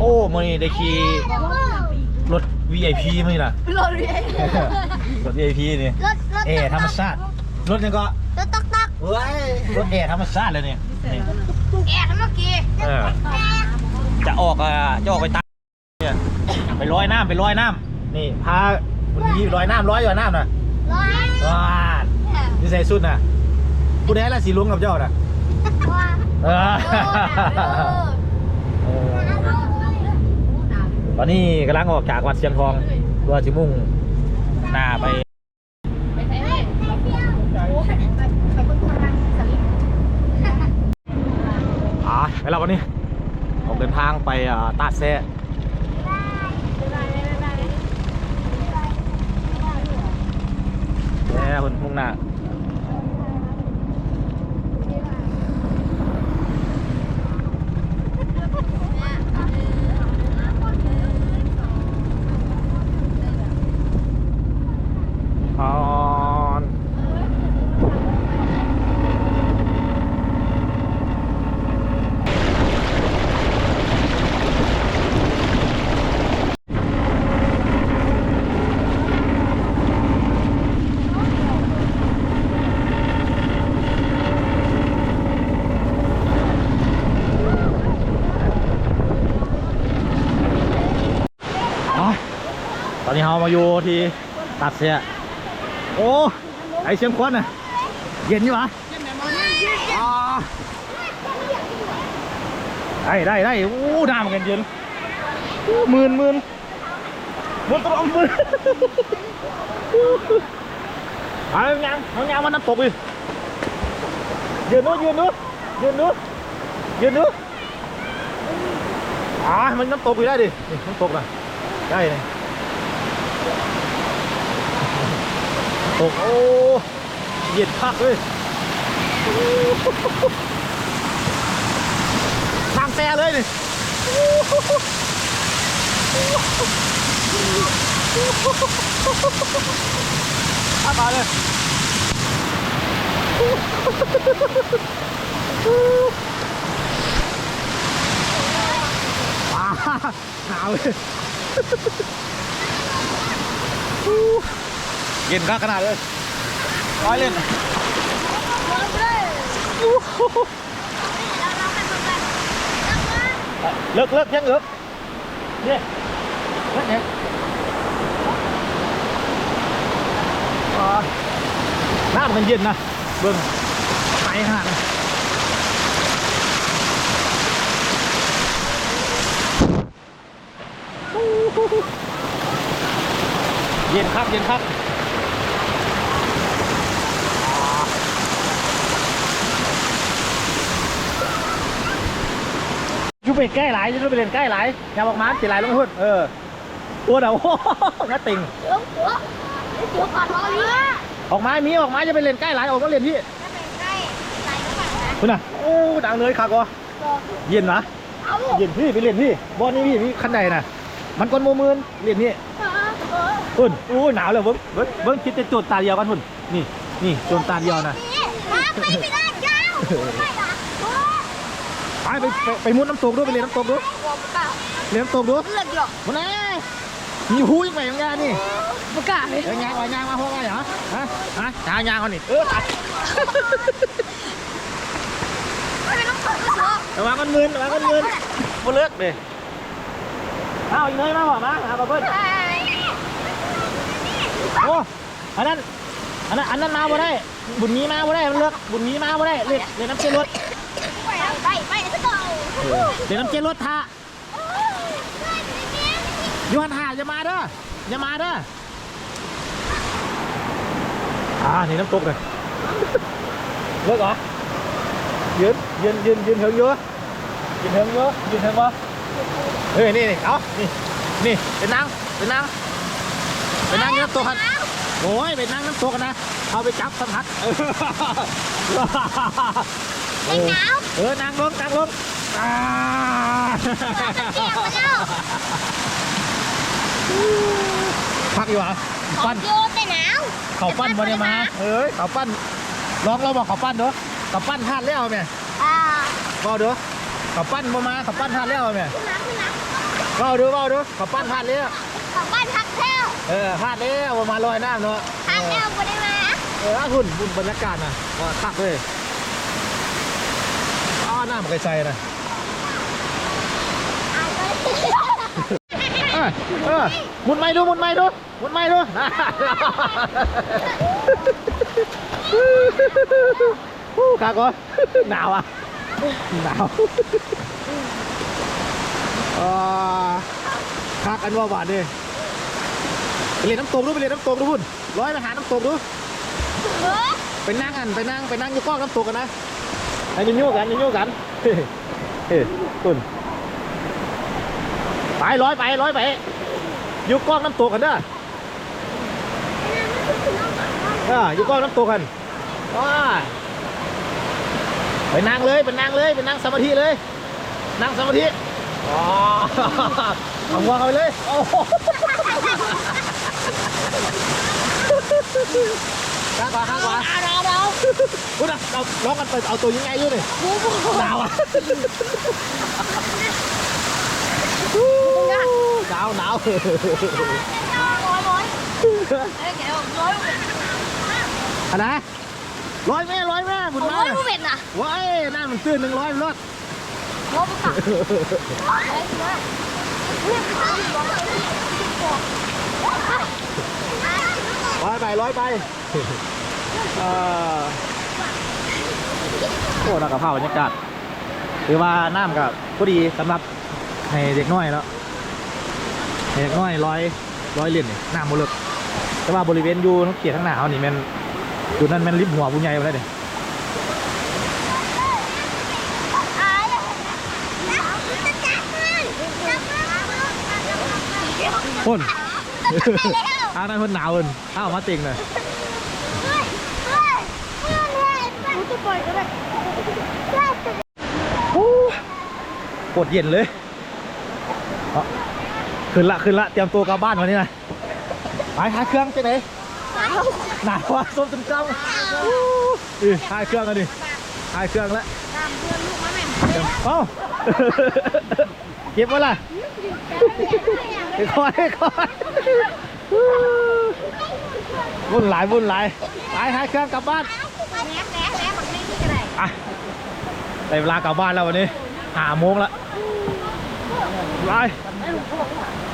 โอ้มื่อนี้ได้ขี่รถ VIP มั้ยล่ะ รถเรียนรถ VIP นี่รถรถเอธรรมชาติรถนี่ก็รถตอกตอกเว้ยรถเอธรรมชาติเลยนี่นี่แอบเมื่อกี้เออจะออกอะจะออกไปตามเนี่ยไปลอยน้ำไปลอยน้ำนี่พาคุณยี่ลอยน้ำลอยอยู่น้ำน่ะร้อยว้าดนี่ใส่สุดน่ะผู้ใดละสีลุงกับเจ้าน่ะว่าเออเออต อนนี้กำลังออกจากวัดเชียงทองตัวจิมุ่งหน้าไปอ่าไปแล้ววันนี้ออกเดินทางไปตาดแซ่แซ่คนมุ่งหน้า อนนี้เรามาอยู่ที่ตัดเสีย โอ้ ไอเชียงควนน่ะ เย็นอยู่วะได้ได้ได้โอ้น้ำกันเย็นโอ้หมื่นหมื่นหมื่นตรอมหมื่นเอายังเอายังมันน้ำตกอีกยืนนู้ยืนนู้ยืนนู้ยืนนู้อ่ามันน้ำตกอยู่ได้ดิน้ำตกนะได้เลย โอ้โหเย็นพักเลยทางแซ่เลยนี่อามาเลยว้าหนาวเลย เย็นคักขนาดเลยร้อยเล่นเลิกเลิกยังเลิกเนี่ยเลิกเนี่ยอ่าน้ำมันเย็นนะ เบิ่งไหาดนั้นเย็นครับ เย็นครับ ยู่ไปใกล้หลายอยู่ไปเล่นใกล้หลายอย่าบอกมาสิหลายลงหุ่นเออตัวเดาน่าติงเดี๋ยวเดี๋ยวเดี๋ยวก่อนรอนี้ออกมามีออกมาจะไปเล่นใกล้หลายออกก็เล่นที่ถ้าเป็นใกล้ไหลก็แบบนะคุณน่ะโอ้ดังเลยคักวะเย็นนะเอาเย็นพี่ไปเล่นพี่บอลนี่พี่พี่ขั้นใดน่ะ มันก้นโมมืนเล่นนี่อุ่นอู้หนาวเลยเบิ้งเบิ้งเบิ้งคิดจะโจดตาเดียวกันหุ่นนี่นี่โจดตาเดียวนะมาไปไม่ได้เจ้า ไม่หรอไปไปไปไปมุดน้ำตกด้วยไปเล่นน้ำตกด้วยวอมเก่าเล่นน้ำตกด้วยเลือดหยอกมันแน่มีหูยังไงยังไงนี่ประกาศเลยเดี๋ยวยางวายางมาเพราะว่าเหรอฮะฮะยางยางก่อนนี่เออตัดไม่ต้องเปิดก็เถอะระวังมันมึนระวังมันมึนบ่เลิกเด้เอาอีกเลยมาบอกมาเอาไปเพิ่นโอ้อันนั้นอันนั้นอันนั้นมาบ่ได้ บุญมีมาบ่ได้มันเลือกบุญมีมาบ่ได้เรียนเรียนน้ำเจรถไปไปไปซะก่อน เรียนน้ำเจรถท่าอยู่หันหาอย่ามาเด้ออย่ามาเด้ออ่านี่น้ำตกเลยเลิกเหรอยืนยืนยืนยืนเถิงเยอะยืนเถิงเยอะยืนเถิงวะเฮ้ยนี่นี่เอานี่นี่เป็นนางเป็นนางเป็นนางอยู่น้ำตกครับโอ้ยไปนั่งน้ำตกกันนะเอาไปจับสัมผัสเออเป็นหนาวเออนั่งลงนั่งลง อ่าเกี่ยวมาแล้วพักอยู่เหรอขอปั้นโยแต่หนาวเขาปั้นบอได้มาเอ้ยเขาปั้นลองเราบอกเขาปั้นเด้อเขาปั้นพลาดแล้วแม่อ่าบอกเด้อเขาปั้นบ่มาเขาปั้นพลาดแล้วแม่ขึ้นน้ำขึ้นน้ำเบาดูเบาดูขอปั้นพลาดเลยอะของบ้านพักแท้วเออพลาดแล้วประมาณลอยน้ำเนาะพักแล้วบ่ได้มาเออหุ่นหุ่นบรรยากาศนะว่าคักเลยอ้าวน้ำไกลใจนะ เอาไป เออหมุนไม้ดูหมุนไม้ดูหมุนไม้ดูนะฮู้คักวะหนาวอะหนาวอ่ากันว่าหวานดิไปเรียนน้ำตกดูไปเรียนน้ำตกดูพุ่นร้อยไปหาน้ำตกดูไปนั่งกันไปนั่งไปนั่งอยู่ก้องน้ำตกกันนะไอ้ยุ่งกันยุ่งกันเฮ้ยเฮ้ยคุณ ไปร้อยไปร้อยไปอยู่กล้องน้ำตกกันเด้อเอออยู่กล้องน้ำตกกันว้าไปนั่งเลยไปนั่งเลยไปนั่งสมาธิเลย นั่งสมาธิอ๋อเอาหัวเข้าไปเลยโอ้โหข้างขวาข้างขวาเอาเราเราพูดนะเราร้องกันไปเอาตัวยังไงอยู่นี่บูบูบูหนาวอะ หนาวหนาวร้อยร้อยเอ้ยแกร้อยอันนะร้อยแม่ร้อยแม่บุญร้อยผู้เป็นน่ะว้ายนั่นมันตื้นหนึ่งร้อยรถร้อยผู้ขับร้อยไปร้อยไปเออโอ้นักกระเพราบรรยากาศถือว่าน้ำกับพอดีสำหรับให้เด็กน้อยแล้ว ให้เด็กน้อยร้อยร้อยเหรียญนี่น้ำหมดเลยแต่ว่าบริเวณอยู่ทั้งเขียทั้งหนาวนี่แมันอยู่นั่นแมันริบหัวผู้ใหญ่ไปแล้วเนี่ยพ่นอ้าวนั่นเพ่นหนาวเพิ่นอ้าวมาติงเลยโอ้ปวดเย็นเลยเอา ขึ้นละขึ้นละเตรียมตัวกลับบ้านวันนี้นะไปหาเครื่องไปไหนหนาวว่ะส้มจนจำอือหาเครื่องกันดิหาเครื่องแล้วเอ้าเก็บไว้ล่ะค่อยๆค่อยๆวุ่นหลายวุ่นหลายไปหาเครื่องกลับบ้านอะได้เวลากลับบ้านแล้ววันนี้หาโมงละไป What.